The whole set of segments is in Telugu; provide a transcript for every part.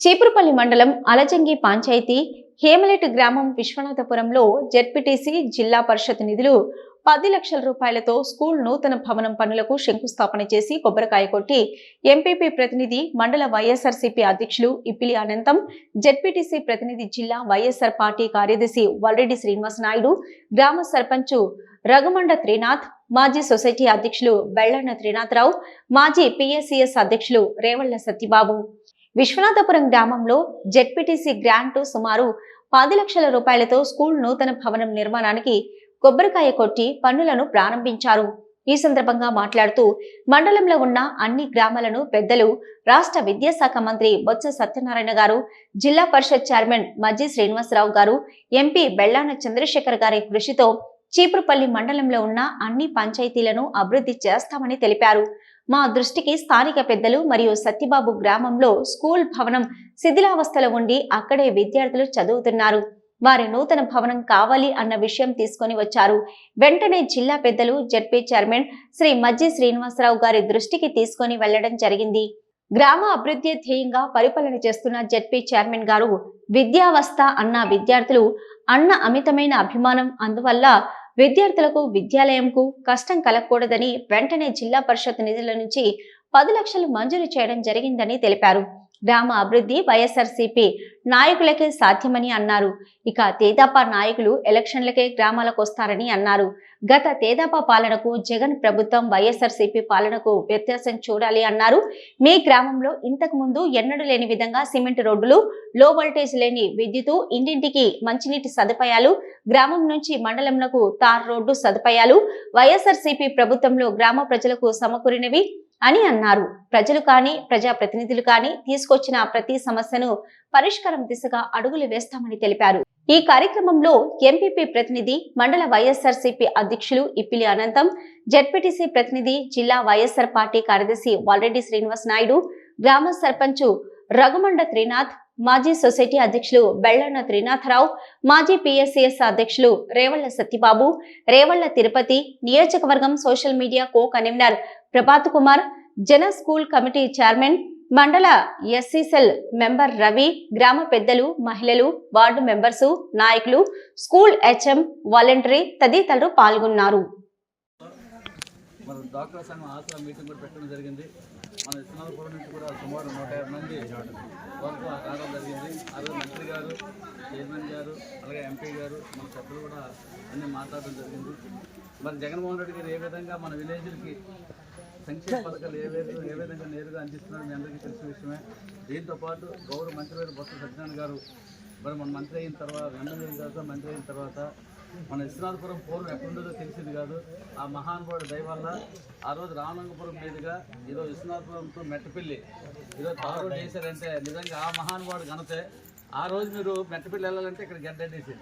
చీపురుపల్లి మండలం అలజంగి పంచాయతీ హేమలెట్ గ్రామం విశ్వనాథపురంలో జెడ్పీటీసీ జిల్లా పరిషత్ నిధులు పది లక్షల రూపాయలతో స్కూల్ నూతన భవనం పనులకు శంకుస్థాపన చేసి కొబ్బరికాయ కొట్టి ఎంపీపీ ప్రతినిధి మండల వైఎస్ఆర్సీపీ అధ్యక్షులు ఇప్పిలి అనంతం జెడ్పీటీసీ ప్రతినిధి జిల్లా వైఎస్ఆర్ పార్టీ కార్యదర్శి వల్రెడ్డి శ్రీనివాస నాయుడు గ్రామ సర్పంచు రఘుమండ త్రినాథ్ మాజీ సొసైటీ అధ్యక్షులు బెళ్ళన్న త్రినాథరావు మాజీ పిఎస్సిఎస్ అధ్యక్షులు రేవళ్ళ సత్యబాబు. విశ్వనాథపురం గ్రామంలో జెడ్పీటీసీ గ్రాంటు సుమారు పది లక్షల రూపాయలతో స్కూల్ నూతన భవనం నిర్మాణానికి కొబ్బరికాయ కొట్టి పనులను ప్రారంభించారు. ఈ సందర్భంగా మాట్లాడుతూ మండలంలో ఉన్న అన్ని గ్రామాలను పెద్దలు రాష్ట్ర విద్యాశాఖ మంత్రి బొత్స సత్యనారాయణ గారు జిల్లా పరిషత్ చైర్మన్ మజ్జి శ్రీనివాసరావు గారు ఎంపీ బెళ్ళాన చంద్రశేఖర్ గారి కృషితో చీపురుపల్లి మండలంలో ఉన్న అన్ని పంచాయతీలను అభివృద్ధి చేస్తామని తెలిపారు. మా దృష్టికి స్థానిక పెద్దలు మరియు సత్యబాబు గ్రామంలో స్కూల్ భవనం శిథిలావస్థలో ఉండి అక్కడే విద్యార్థులు చదువుతున్నారు. వారి నూతన భవనం కావాలి అన్న విషయం తీసుకొని వచ్చారు. వెంటనే జిల్లా పెద్దలు జడ్పీ చైర్మన్ శ్రీ మజ్జి శ్రీనివాసరావు గారి దృష్టికి తీసుకొని వెళ్ళడం జరిగింది. గ్రామ అభివృద్ధి ధ్యేయంగా పరిపాలన చేస్తున్న జడ్పీ చైర్మన్ గారు విద్యావస్థ అన్న విద్యార్థులు అన్న అమితమైన అభిమానం అందువల్ల విద్యార్థులకు విద్యాలయంకు కష్టం కలగకూడదని వెంటనే జిల్లా పరిషత్ నిధుల నుంచి పది లక్షలు మంజూరు చేయడం జరిగిందని తెలిపారు. గ్రామ అభివృద్ధి వైఎస్ఆర్సీపీ నాయకులకే సాధ్యమని అన్నారు. ఇక తేదాపా నాయకులు ఎలక్షన్లకే గ్రామాలకు వస్తారని అన్నారు. గత తేదాపా పాలనకు జగన్ ప్రభుత్వం వైఎస్ఆర్సీపీ పాలనకు వ్యత్యాసం చూడాలి అన్నారు. మీ గ్రామంలో ఇంతకు ముందు ఎన్నడూ లేని విధంగా సిమెంట్ రోడ్డులు లో వోల్టేజ్ లేని విద్యుత్ ఇంటింటికి మంచినీటి సదుపాయాలు గ్రామం నుంచి మండలంలకు తార్ రోడ్డు సదుపాయాలు వైఎస్ఆర్సీపీ ప్రభుత్వంలో గ్రామ ప్రజలకు సమకూరినవి అని అన్నారు. ప్రజలు కానీ ప్రజాప్రతినిధులు కానీ తీసుకొచ్చిన ప్రతి సమస్యను పరిష్కారం దిశగా అడుగులు వేస్తామని తెలిపారు. ఈ కార్యక్రమంలో ఎంపీపీ ప్రతినిధి మండల వైఎస్ఆర్సీపీ అధ్యక్షులు ఇప్పిలి అనంతం జడ్పీటీసీ ప్రతినిధి జిల్లా వైఎస్ఆర్ పార్టీ కార్యదర్శి వాల్రెడ్డి శ్రీనివాస్ నాయుడు గ్రామ సర్పంచు రఘుమండ త్రినాథ్ మాజీ సొసైటీ అధ్యక్షులు బెళ్ళన్న త్రినాథరావు మాజీ పిఎస్సిఎస్ అధ్యక్షులు రేవళ్ళ సత్యబాబు రేవళ్ళ తిరుపతి నియోజకవర్గం social media co convener Prabhat Kumar జన స్కూల్ కమిటీ చైర్మన్ మండల ఎస్సీసెల్ మెంబర్ రవి గ్రామ పెద్దలు మహిళలు వార్డు మెంబర్సు నాయకులు స్కూల్ హెచ్ఎం వాలంటరీ తదితరులు పాల్గొన్నారు. మన డాక్టర్ సంఘం ఆసరా మీటింగ్ కూడా పెట్టడం జరిగింది. మన ఇస్లాంపురం నుంచి కూడా సుమారు నూట యాభై మంది వరకు రావడం జరిగింది. ఆ మంత్రి గారు చైర్మన్ గారు అలాగే ఎంపీ గారు మన సభ్యులు కూడా అన్నీ మాట్లాడడం జరిగింది. మరి జగన్మోహన్ రెడ్డి గారు ఏ విధంగా మన విలేజ్లకి సంక్షేమ పథకాలు ఏ విధంగా ఏ విధంగా నేరుగా అందిస్తున్నారు మీ అందరికీ తెలిసిన విషయమే. దీంతో పాటు గౌరవ మంత్రి గారు బొత్స సత్యనారాయణ గారు మరి మన మంత్రి అయిన తర్వాత ఎమ్మెల్యే తర్వాత మంత్రి అయిన తర్వాత మన విశ్వనాథపురం పూర్వం ఎక్కడుండదో తెలిసింది కాదు. ఆ మహానుభావుడి దయ వల్ల ఆ రోజు రామలింగపురం మీదుగా ఈరోజు విశ్వనాథపురంతో మెట్టపల్లి ఈరోజు తారు చేశారంటే నిజంగా ఆ మహానుభావుడు ఘనతే. ఆ రోజు మీరు మెట్టపల్లి వెళ్ళాలంటే ఇక్కడ గడ్డేసేది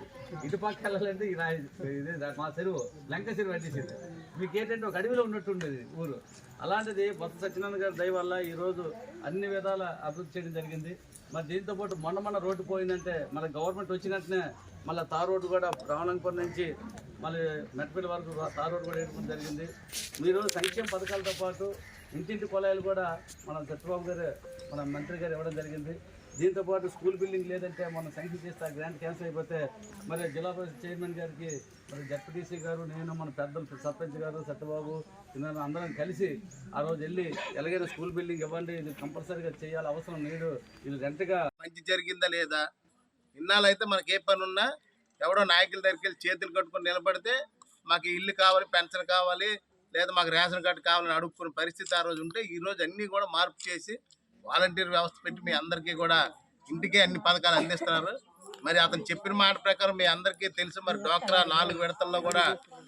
ఇటు పక్క వెళ్ళాలంటే రాయి ఇది మా చెరువు లంక చెరువు అడ్డేసేది మీకు ఏంటంటే ఒక అడవిలో ఉన్నట్టుండేది ఊరు. అలాంటిది బొత్స సత్యనారాయణ గారి దయ వల్ల ఈరోజు అన్ని విధాల అభివృద్ధి చేయడం జరిగింది. మరి దీంతో పాటు మొన్న మొన్న రోడ్డు పోయిందంటే మన గవర్నమెంట్ వచ్చినట్టునే మళ్ళీ తార్ రోడ్డు కూడా రామలంగపురం నుంచి మళ్ళీ మెట్పల్లి వరకు తార్ రోడ్డు కూడా వేయడం జరిగింది. మీరు సంక్షేమ పథకాలతో పాటు ఇంటింటి కొలాయిలు కూడా మన చంద్రబాబు గారు మన మంత్రి గారు ఇవ్వడం జరిగింది. దీంతో పాటు స్కూల్ బిల్డింగ్ లేదంటే మనం శాంక్షన్ చేస్తే గ్రాంట్ క్యాన్సిల్ అయిపోతే మరి జిల్లా పరిషత్ చైర్మన్ గారికి మరి జడ్పీటీసీ గారు నేను మన పెద్దలు సర్పంచ్ గారు సత్యబాబు నేను అందరం కలిసి ఆ రోజు వెళ్ళి ఎలాగైనా స్కూల్ బిల్డింగ్ ఇవ్వండి ఇది కంపల్సరీగా చేయాలి అవసరం నేడు ఇది రెంట్గా మంచి జరిగిందా లేదా? ఇన్నాళ్ళైతే మనకి ఏ పని ఉన్నా ఎవడో నాయకుల దగ్గరికి వెళ్ళి చేతులు కట్టుకొని నిలబడితే మాకు ఇల్లు కావాలి పెన్షన్ కావాలి లేదా మాకు రేషన్ కార్డు కావాలని అడుక్కునే పరిస్థితి ఆ రోజు ఉంటే ఈ రోజు అన్నీ కూడా మార్పు చేసి వాలంటీర్ వ్యవస్థ పెట్టి మీ అందరికీ కూడా ఇంటికే అన్ని పథకాలు అందిస్తున్నారు. మరి అతను చెప్పిన మాట ప్రకారం మీ అందరికీ తెలుసు మరి డోక్రా నాలుగు విడతల్లో కూడా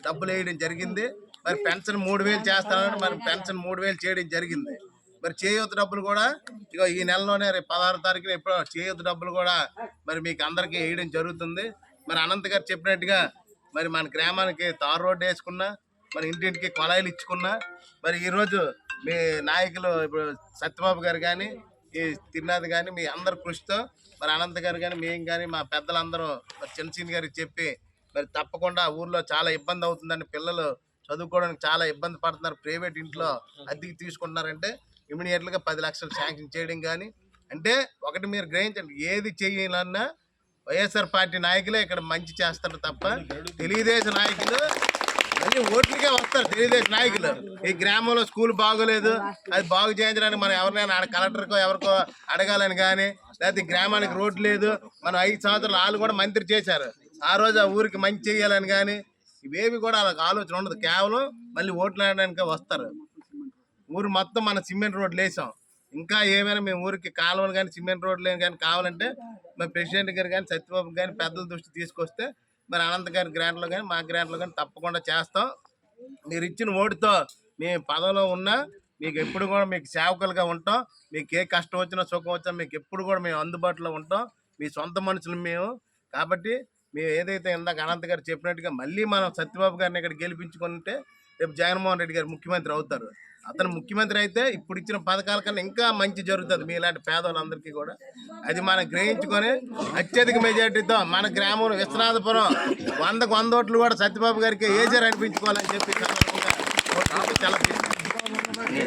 డబ్బులు వేయడం జరిగింది. మరి పెన్షన్ మూడు వేలు చేస్తానని మరి పెన్షన్ మూడు వేలు చేయడం జరిగింది. మరి చేయూత డబ్బులు కూడా ఇగో ఈ నెలలోనే రేపు పదహారు తారీఖున ఎప్పుడో చేయూత డబ్బులు కూడా మరి మీకు అందరికీ వేయడం జరుగుతుంది. మరి అనంత్ గారు చెప్పినట్టుగా మరి మన గ్రామానికి తారు రోడ్డు వేసుకున్నా మరి ఇంటింటికి కొలాయిలు ఇచ్చుకున్నా మరి ఈరోజు మీ నాయకులు ఇప్పుడు సత్యబాబు గారు కానీ ఈ తిరునాథ్ కానీ మీ అందరి కృషితో మరి అనంత్ గారు కానీ మేము కానీ మా పెద్దలందరూ మరి చిన్నసీని గారికి చెప్పి మరి తప్పకుండా ఊర్లో చాలా ఇబ్బంది అవుతుందని పిల్లలు చదువుకోవడానికి చాలా ఇబ్బంది పడుతున్నారు. ప్రైవేట్ ఇంట్లో అద్దెకి తీసుకుంటున్నారంటే ఇమీడియట్గా పది లక్షలు శాంక్షన్ చేయడం కానీ అంటే ఒకటి మీరు గ్రహించండి ఏది చేయాలన్నా వైఎస్ఆర్ పార్టీ నాయకులే ఇక్కడ మంచి చేస్తారు తప్ప తెలుగుదేశం నాయకులు మళ్ళీ ఓట్లకే వస్తారు తెలుగుదేశం నాయకులు. ఈ గ్రామంలో స్కూల్ బాగోలేదు. అది బాగు చేయించడానికి మనం ఎవరినైనా కలెక్టర్కో ఎవరికో అడగాలని కానీ లేకపోతే గ్రామానికి రోడ్డు లేదు. మనం ఐదు సంవత్సరాలు వాళ్ళు కూడా మంత్రి చేశారు. ఆ రోజు ఆ ఊరికి మంచి చేయాలని కానీ ఇవేవి కూడా వాళ్ళకి ఆలోచన ఉండదు. కేవలం మళ్ళీ ఓట్లు ఆడడానికి వస్తారు. ఊరు మొత్తం మన సిమెంట్ రోడ్లు వేసాం ఇంకా ఏమైనా మేము ఊరికి కాలువలు కానీ సిమెంట్ రోడ్లు కానీ కావాలంటే మా ప్రెసిడెంట్ గారు కానీ సత్యబాబు కానీ పెద్దల దృష్టి తీసుకొస్తే మరి అనంత గారి గ్రాంట్లో కానీ మా గ్రాంట్లో కానీ తప్పకుండా చేస్తాం. మీరు ఇచ్చిన ఓటుతో మేము పదవిలో ఉన్నా మీకు ఎప్పుడు కూడా మీకు సేవకులుగా ఉంటాం. మీకు ఏ కష్టం వచ్చినా సుఖం వచ్చినా మీకు ఎప్పుడు కూడా మేము అందుబాటులో ఉంటాం. మీ సొంత మనుషులు మేము. కాబట్టి మేము ఏదైతే ఇందాక అనంత్ గారు చెప్పినట్టుగా మళ్ళీ మనం సత్యబాబు గారిని ఇక్కడ గెలిపించుకుంటే రేపు జగన్మోహన్ రెడ్డి గారు ముఖ్యమంత్రి అవుతారు. అతను ముఖ్యమంత్రి అయితే ఇప్పుడు ఇచ్చిన పథకాల కన్నా ఇంకా మంచి జరుగుతుంది మీలాంటి పేదవాళ్ళందరికీ కూడా. అది మనం గ్రహించుకొని అత్యధిక మెజార్టీతో మన గ్రామం విశ్వనాథపురం వందకు వంద ఓట్లు కూడా సత్యబాబు గారికి ఏజర్ అనిపించుకోవాలని చెప్పి